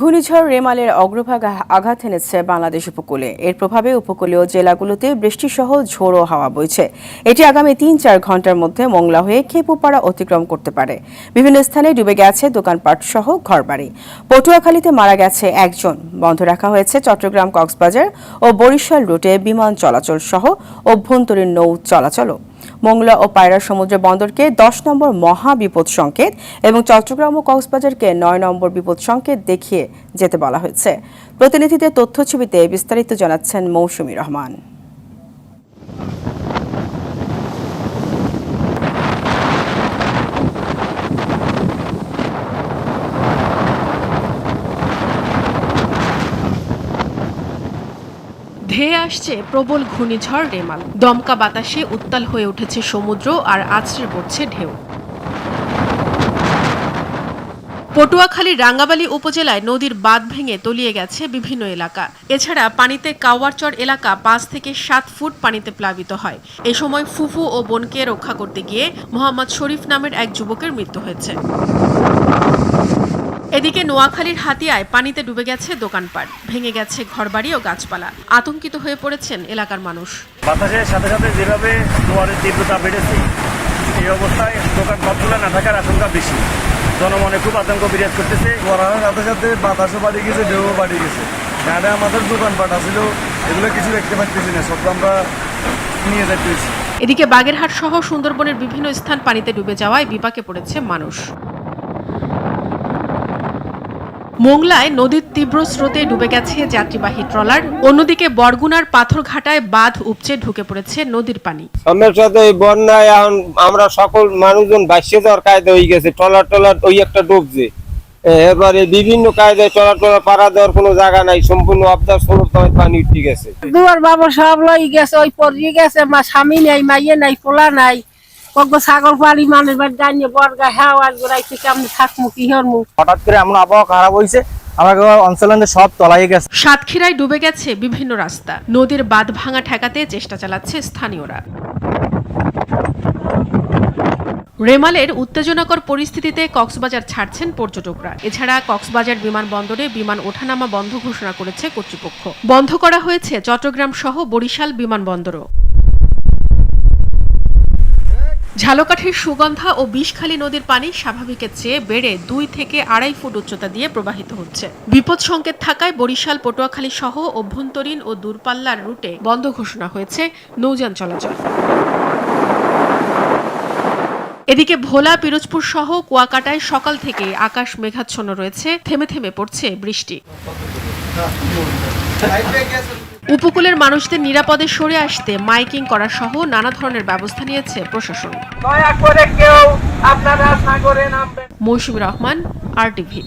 ঘূর্ণিঝড় রেমালের অগ্রভাগ আঘাত এনেছে বাংলাদেশ উপকূলে। এর প্রভাবে উপকূলীয় জেলাগুলোতে বৃষ্টিসহ ঝোড়ো হাওয়া বইছে। এটি আগামী তিন চার ঘণ্টার মধ্যে মোংলা হয়ে খেপুপাড়া অতিক্রম করতে পারে। বিভিন্ন স্থানে ডুবে গেছে দোকানপাট সহ ঘরবাড়ি। পটুয়াখালীতে মারা গেছে একজন। বন্ধ রাখা হয়েছে চট্টগ্রাম, কক্সবাজার ও বরিশাল রুটে বিমান চলাচল সহ অভ্যন্তরীণ নৌ চলাচলও। মোংলা ও পায়রা সমুদ্র বন্দরকে দশ নম্বর মহা বিপদ সংকেত এবং চট্টগ্রাম ও কক্সবাজারকে নয় নম্বর বিপদ সংকেত দেখিয়ে যেতে বলা হয়েছে। প্রতিনিধিদের তথ্যছবিতে বিস্তারিত জানাচ্ছেন মৌসুমী রহমান। ধেয়ে আসছে প্রবল ঘূর্ণিঝড় রেমাল। দমকা বাতাসে উত্তাল হয়ে উঠেছে সমুদ্র আর আছড়ে পড়ছে ঢেউ। পটুয়াখালীর রাঙ্গাবালী উপজেলায় নদীর বাঁধ ভেঙে তলিয়ে গেছে বিভিন্ন এলাকা। এছাড়া পানিতে কাওয়ারচর এলাকা পাঁচ থেকে সাত ফুট পানিতে প্লাবিত হয়। এ সময় ফুফু ও বোনকে রক্ষা করতে গিয়ে মোহাম্মদ শরীফ নামের এক যুবকের মৃত্যু হয়েছে। এদিকে নোয়াখালীর হাতিয়ায় পানিতে ডুবে গেছে দোকানপাট, ভেঙে গেছে ঘরবাড়ি ও গাছপালা। আতঙ্কিত হয়ে পড়েছেন এলাকার মানুষ। বাতাসের সাথে সাথে যেভাবে জোয়ারের তীব্রতা বেড়েছে এই অবস্থায় দোকান সবগুলো না থাকার আশঙ্কা বেশি। জনমনে খুব আতঙ্ক বিরাজ করতেছে। করার সাথে সাথে বাতাসও বাড়ি গেছে ঢেউও বাড়ি গেছে। এখানে আমাদের দোকানপাট আছিল এগুলো কিছু দেখতে পাচ্ছি না সব আমরা নিয়ে যাইতেছি। এদিকে বাগেরহাট সহ সুন্দরবনের বিভিন্ন স্থান পানিতে ডুবে যাওয়ায় বিপাকে পড়েছে মানুষ। মোংলায় নদীর তীব্র স্রোতে ডুবে গেছে যাত্রীবাহী ট্রলার। অন্যদিকে বরগুনার পাথরঘাটায় বাঁধ উপচে ঢুকে পড়েছে নদীর পানি। তো এই বন্যায় এখন আমরা সকল মানুষজন ভাসিয়ে যাওয়ার কায়দা হয়ে গেছে। ট্রলার টলার ওই একটা ডুবছে এবারে বিভিন্ন কায়দায় টলার টলার পাড়া দেওয়ার কোনো জায়গা নাই। সম্পূর্ণ অবদার সমস্ত পানি উঠে গেছে। দুয়ার বাবা সব লই গেছে ওই পরিয়ে গেছে মা স্বামী নাই মাইয়ে নাই পোলা নাই। কত ছাগল পালি মানুষ বাড়ি জানিয়ে বর্গা হাওয়ার গোড়াইছে কেমন থাকমু কি হরমু? হঠাৎ করে এমন আবহাওয়া খারাপ হয়েছে সব তলাই গেছে। সাতক্ষীরায় ডুবে গেছে বিভিন্ন রাস্তা। নদীর বাঁধ ভাঙা ঠেকাতে চেষ্টা চালাচ্ছে স্থানীয়রা। রেমালের উত্তেজনাকর পরিস্থিতিতে কক্সবাজার ছাড়ছেন পর্যটকরা। এছাড়া কক্সবাজার বিমানবন্দরে বিমান ওঠানামা বন্ধ ঘোষণা করেছে কর্তৃপক্ষ। বন্ধ করা হয়েছে চট্টগ্রাম সহ বরিশাল বিমানবন্দরও। ঝালকাঠির সুগন্ধা ও বিষখালী নদীর পানি স্বাভাবিকের চেয়ে বেড়ে দুই থেকে আড়াই ফুট উচ্চতা দিয়ে প্রবাহিত হচ্ছে। বিপদ সংকেত থাকায় বরিশাল, পটুয়াখালী সহ অভ্যন্তরীণ ও দূরপাল্লার রুটে বন্ধ ঘোষণা হয়েছে নৌযান চলাচল। এদিকে ভোলা, পিরোজপুর সহ কুয়াকাটায় সকাল থেকে আকাশ মেঘাচ্ছন্ন রয়েছে, থেমে থেমে পড়ছে বৃষ্টি। উপকূলের মানুষদের নিরাপদে সরে আসতে মাইকিং করা সহ নানা ধরনের ব্যবস্থা নিয়েছে প্রশাসন। মৌসুমী রহমান আর টিভি